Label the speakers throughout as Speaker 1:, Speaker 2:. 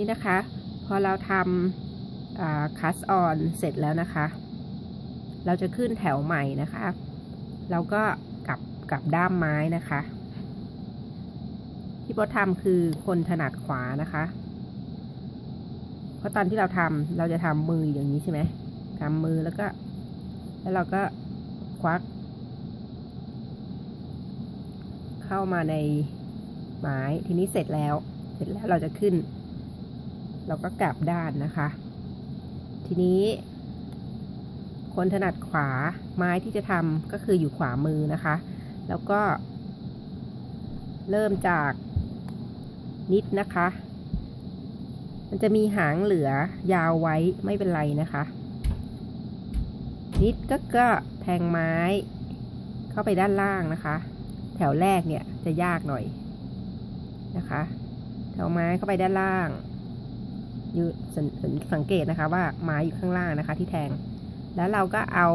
Speaker 1: นี่นะคะ พอเราทำคัสออนเสร็จแล้วนะคะ เราจะขึ้นแถวใหม่นะคะ เราก็กลับกลับด้ามไม้นะคะ ที่โบททำคือคนถนัดขวานะคะ เพราะตอนที่เราทำเราจะทำมืออย่างนี้ใช่ไหมทำมือแล้วก็ แล้วเราก็ควัก เข้ามาในไม้ทีนี้เสร็จแล้ว เสร็จแล้วเราจะขึ้น เราก็กลับด้านนะคะ ทีนี้ คนถนัดขวาไม้ที่จะทำก็คืออยู่ขวามือนะคะ แล้วก็ เริ่มจากนิดนะคะ มันจะมีหางเหลือยาวไว้ไม่เป็นไรนะคะ นิดก็ก็แทงไม้เข้าไปด้านล่างนะคะ แถวแรกเนี่ยจะยากหน่อยนะคะ แถวไม้เข้าไปด้านล่าง ยูสังสังเกตนะคะว่าไม้อยู่ข้างล่างนะคะที่แทง แล้วเราก็เอา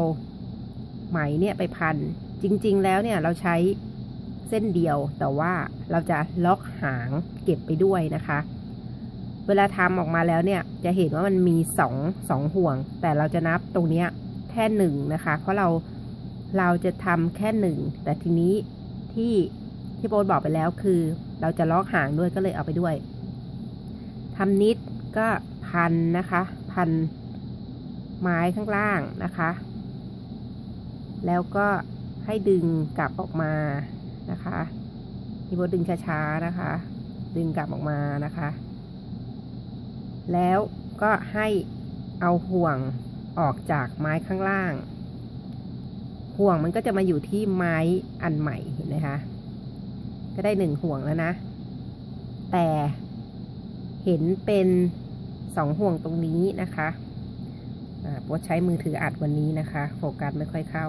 Speaker 1: ไหมเนี่ยไปพัน จริง ๆ แล้วเนี่ยเราใช้เส้นเดียว แต่ว่าเราจะล็อกหางเก็บไปด้วยนะคะ เวลาทำออกมาแล้วเนี่ยจะเห็นว่ามันมีสองสองห่วง แต่เราจะนับตรงเนี้ยแค่หนึ่งนะคะ เพราะเราเราจะทำแค่หนึ่ง แต่ทีนี้ที่ที่โบทบอกไปแล้วคือ เราจะล็อกหางด้วยก็เลยเอาไปด้วยทำนิด ก็พันนะคะ พันไม้ข้างล่างนะคะ แล้วก็ให้ดึงกลับออกมานะคะพี่โบดึงช้าๆนะคะ ดึงกลับออกมานะคะ แล้วก็ให้เอาห่วงออกจากไม้ข้างล่าง ห่วงมันก็จะมาอยู่ที่ไม้อันใหม่เห็นไหมคะก็ได้หนึ่งห่วงแล้วนะ แต่เห็นเป็น สองห่วงตรงนี้นะคะโบทใช้มือถืออัดวันนี้นะคะ โฟกัสไม่ค่อยเข้า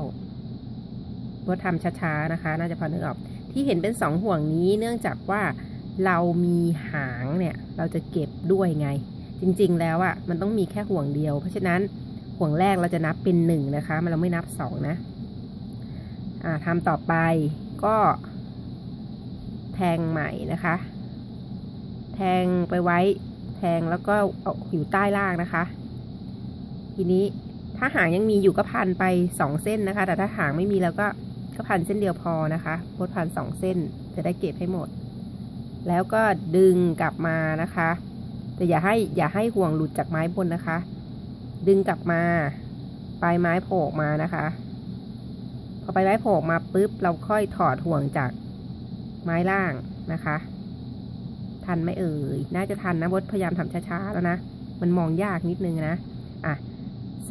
Speaker 1: โบททำช้าๆนะคะ น่าจะพอนึกออก ที่เห็นเป็นสองห่วงนี้เนื่องจากว่าเรามีหางเนี่ย เราจะเก็บด้วยไง จริงๆแล้วอะ่ะมันต้องมีแค่ห่วงเดียว เพราะฉะนั้นห่วงแรกเราจะนับเป็นหนึ่งนะคะ มันเราไม่นับสองนะอ่าทำต่อไปก็แทงใหม่นะคะ แทงไปไว้ แทงแล้วก็เอาอยู่ใต้ล่างนะคะ ทีนี้ถ้าหางยังมีอยู่ก็พันไปสองเส้นนะคะ แต่ถ้าหางไม่มีแล้วก็ก็พันเส้นเดียวพอนะคะพดพันสองเส้นจะได้เก็บให้หมด แล้วก็ดึงกลับมานะคะ แต่อย่าให้อย่าให้ห่วงหลุดจากไม้บนนะคะ ดึงกลับมาปลายไม้โผล่มานะคะพอปลายไม้โผล่มาปุ๊บเราค่อยถอดห่วงจากไม้ล่างนะคะ ทันไหมเอ่ย น่าจะทันนะบดพยายามทำช้าๆแล้วนะ มันมองยากนิดนึงนะ อะ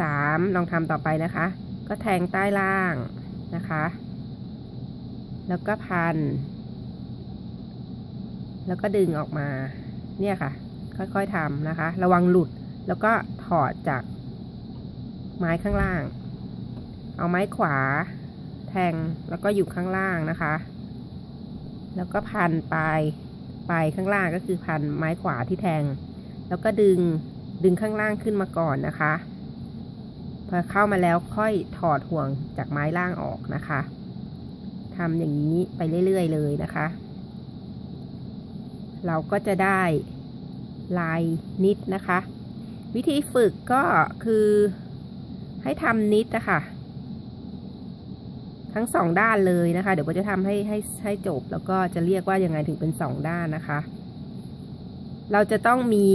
Speaker 1: สามลองทำต่อไปนะคะ ก็แทงใต้ล่างนะคะ แล้วก็พัน แล้วก็ดึงออกมา เนี่ยค่ะ ค่อยๆทำนะคะ ระวังหลุด แล้วก็ถอดจากไม้ข้างล่าง เอาไม้ขวา แทงแล้วก็อยู่ข้างล่างนะคะ แล้วก็พันไป ลายปข้างล่างก็คือพันไม้ขวาที่แทง แล้วก็ดึงดึงข้างล่างขึ้นมาก่อนนะคะ พอเข้ามาแล้วค่อยถอดห่วงจากไม้ล่างออกนะคะทำอย่างนี้ไปเรื่อยๆเลยนะคะ เราก็จะได้ลายนิดนะคะ วิธีฝึกก็คือให้ทำนิดนะคะ ทั้งสองด้านเลยนะคะ เดี๋ยวก็จะทำให้ให้ให้จบ แล้วก็จะเรียกว่ายังไงถึงเป็นสองด้านนะคะ เราจะต้องมี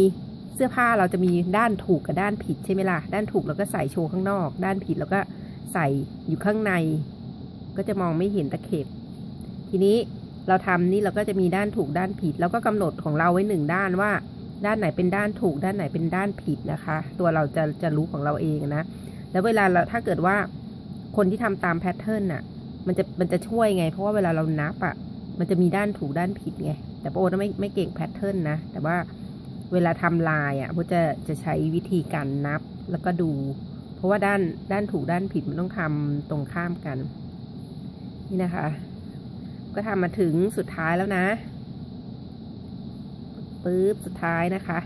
Speaker 1: เสื้อผ้าเราจะมีด้านถูกกับด้านผิดใช่ไหมล่ะ ด้านถูกเราก็ใส่โชว์ข้างนอก ด้านผิดเราก็ใส่อยู่ข้างใน ก็จะมองไม่เห็นตะเข็บ ทีนี้เราทำนี่เราก็จะมีด้านถูกด้านผิด แล้วก็กำหนดของเราไว้หนึ่งด้านว่า ด้านไหนเป็นด้านถูก ด้านไหนเป็นด้านผิดนะคะ ตัวเราจะจะรู้ของเราเองนะ แล้วเวลาเราถ้าเกิดว่า คนที่ทำตามแพทเทิร์นน่ะ มันจะมันจะช่วยไง เพราะว่าเวลาเรานับอะ่ะ มันจะมีด้านถูกด้านผิดไง แต่โอ้ไม่ไม่เก่งแพทเทิร์นนะ แต่ว่าเวลาทำลายอะ่ะโอจะจะใช้วิธีการนับแล้วก็ดู เพราะว่าด้านด้านถูกด้านผิดมันต้องทำตรงข้ามกัน นี่นะคะ ก็ทำมาถึงสุดท้ายแล้วนะปึ๊บสุดท้ายนะคะ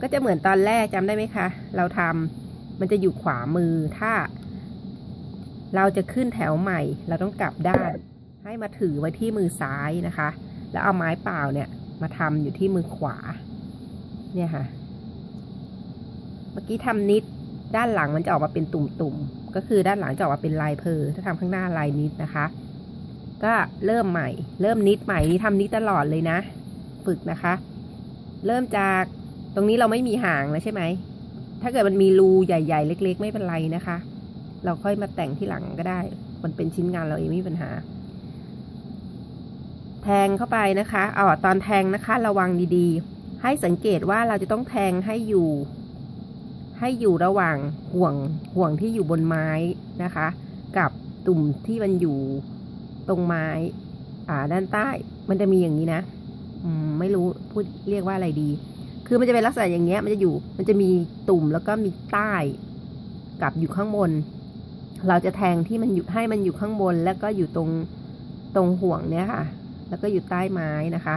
Speaker 1: ก็จะเหมือนตอนแรกจำได้ไหมคะ เราทำมันจะอยู่ขวามือถ้า เราจะขึ้นแถวใหม่ เราต้องกลับด้าน ให้มาถือไว้ที่มือซ้ายนะคะ แล้วเอาไม้เปล่าเนี่ยมาทำอยู่ที่มือขวา เนี่ยค่ะ เมื่อกี้ทำนิด ด้านหลังมันจะออกมาเป็นตุ่มๆ ก็คือด้านหลังจะออกมาเป็นลายเพอถ้าทำข้างหน้าลายนิดนะคะ ก็เริ่มใหม่ เริ่มนิดใหม่นี่ทำนิดตลอดเลยนะ ฝึกนะคะ เริ่มจากตรงนี้เราไม่มีหางแล้วใช่ไหม ถ้าเกิดมันมีรูใหญ่ ๆ เล็ก ๆ ไม่เป็นไรนะคะ เราค่อยมาแต่งที่หลังก็ได้ มันเป็นชิ้นงานเราเองไม่มีปัญหา แทงเข้าไปนะคะเอตอนแทงนะคะระวังดีๆ ให้สังเกตว่าเราจะต้องแทงให้อยู่ ให้อยู่ระหว่างห่วงห่วงที่อยู่บนไม้นะคะ กับตุ่มที่มันอยู่ตรงไม้ อ่าด้านใต้ มันจะมีอย่างนี้นะอืมไม่รู้พูดเรียกว่าอะไรดี คือมันจะเป็นลักษณะอย่างเงี้ย มันจะอยู่ มันจะมีตุ่มแล้วก็มีใต้ กับอยู่ข้างบน เราจะแทงที่มันอยู่ให้มันอยู่ข้างบน แล้วก็อยู่ตรงตรงห่วงเนี้ยค่ะ แล้วก็อยู่ใต้ไม้นะคะ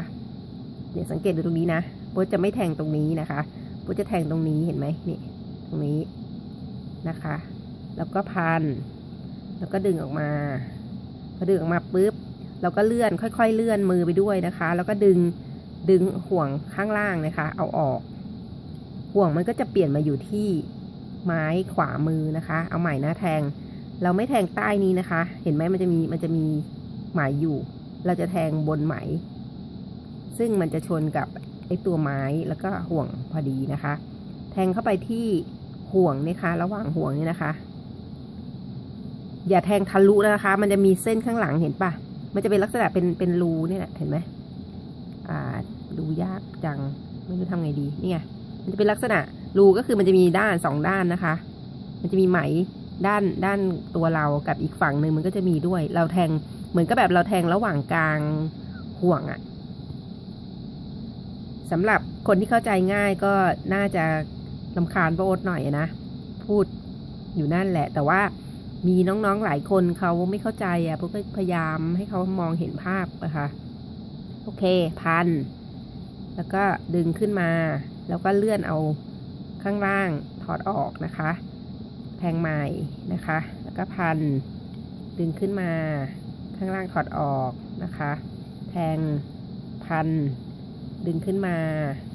Speaker 1: เนี่ยวสังเกตดูตรงนี้นะโบจะไม่แทงตรงนี้นะคะโบจะแทงตรงนี้เห็นไหมนี่ตรงนี้นะคะ แล้วก็พัน แล้วก็ดึงออกมาพอดึงออกมาปุ๊บเราก็เลื่อนค่อย ๆ เลื่อนมือไปด้วยนะคะ แล้วก็ดึงดึงห่วงข้างล่างนะคะ เอาออก ห่วงมันก็จะเปลี่ยนมาอยู่ที่ไม้ขวามือนะคะ เอาใหม่นะแทง เราไม่แทงใต้นี้นะคะ เห็นไหมมันจะมีมันจะมีไหมอยู่ เราจะแทงบนไหม ซึ่งมันจะชนกับไอตัวไม้แล้วก็ห่วงพอดีนะคะ แทงเข้าไปที่ห่วงนี่คะ ระหว่างห่วงนี่นะคะ อย่าแทงทะลุนะคะ มันจะมีเส้นข้างหลังเห็นปะมันจะเป็นลักษณะเป็นเป็นรูนี่แหละเห็นไหมอ่าดูยากจังไม่รู้ทำไงดีนี่ไงมันจะเป็นลักษณะรูก็คือมันจะมีด้านสองด้านนะคะ มันจะมีไหม ด้านด้านตัวเรากับอีกฝั่งหนึ่งมันก็จะมีด้วย เราแทงเหมือนกับแบบเราแทงระหว่างกลางห่วงอะสำหรับคนที่เข้าใจง่ายก็น่าจะลำคาญโบทหน่อยนะ พูดอยู่นั่นแหละ แต่ว่ามีน้องๆหลายคนเขาไม่เข้าใจอะพวกก็พยายามให้เขามองเห็นภาพนะคะโอเค พัน แล้วก็ดึงขึ้นมา แล้วก็เลื่อนเอาข้างล่างถอดออกนะคะ แทงใหม่นะคะ แล้วก็พัน ดึงขึ้นมา ข้างล่างถอดออกนะคะ แทงพัน ดึงขึ้นมา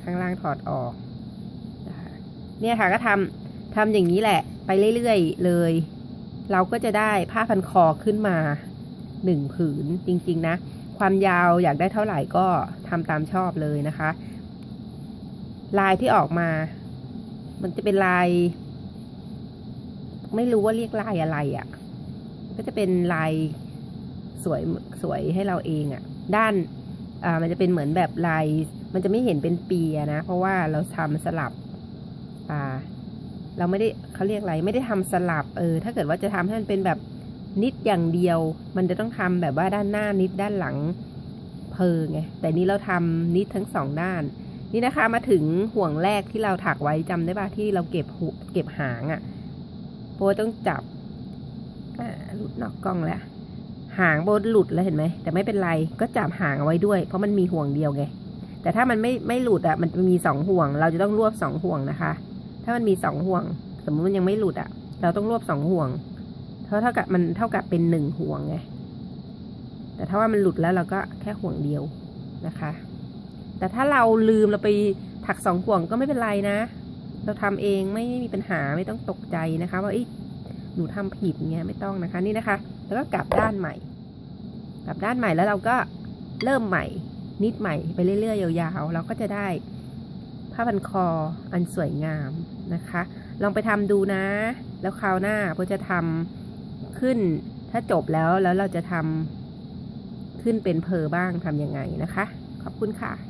Speaker 1: ข้างล่างถอดออกนะคะเนี่ยค่ะก็ทำทำอย่างนี้แหละ ไปเรื่อยๆเลย เราก็จะได้ผ้าพันคอขึ้นมาหนึ่งผืนจริง ๆ นะ ความยาวอยากได้เท่าไหร่ก็ทำตามชอบเลยนะคะ ลายที่ออกมา มันจะเป็นลาย ไม่รู้ว่าเรียกลายอะไรอะ่ะ ก็จะเป็นลายสวยสวยให้เราเองอะ่ะ ด้านอ่ามันจะเป็นเหมือนแบบลาย มันจะไม่เห็นเป็นปีะนะ เพราะว่าเราทำสลับ อ่า เราไม่ได้เขาเรียกอะไร ไม่ได้ทำสลับ เออ ถ้าเกิดว่าจะทำให้มันเป็นแบบนิดอย่างเดียว มันจะต้องทำแบบว่าด้านหน้านิดด้านหลังเพอไง แต่นี้เราทำนิดทั้งสองด้าน นี่นะคะมาถึงห่วงแรกที่เราถักไว้จำได้ป่ะที่เราเก็บเก็บหางอะ่ะ โบต้องจับหลุดนอกกล้องแล้ว หางโบหลุดแล้วเห็นไหม แต่ไม่เป็นไร ก็จับหางเอาไว้ด้วย เพราะมันมีห่วงเดียวไง แต่ถ้ามันไม่ไม่หลุดอะ่ะ มันจะมีสองห่วง เราจะต้องรวบสองห่วงนะคะ ถ้ามันมีสองห่วง สมมติมันยังไม่หลุดอะ่ะ เราต้องรวบสองห่วง เท่าเท่ากับมันเท่ากับเป็นหนึ่งห่วงไง แต่ถ้าว่ามันหลุดแล้วเราก็แค่ห่วงเดียวนะคะ แต่ถ้าเราลืมเราไปถักสองห่วงก็ไม่เป็นไรนะ เราทำเองไม่มีปัญหาไม่ต้องตกใจนะคะว่าหนูทำผิดเงี้ยไม่ต้องนะคะนี่นะคะ แล้วก็กลับด้านใหม่ กลับด้านใหม่แล้วเราก็เริ่มใหม่ นิดใหม่ไปเรื่อยๆยาวๆเราก็จะได้ผ้าพันคออันสวยงามนะคะ ลองไปทำดูนะ แล้วคราวหน้าพอจะทำขึ้นถ้าจบแล้วแล้วเราจะทำขึ้นเป็นเพอบ้างทำยังไงนะคะ ขอบคุณค่ะ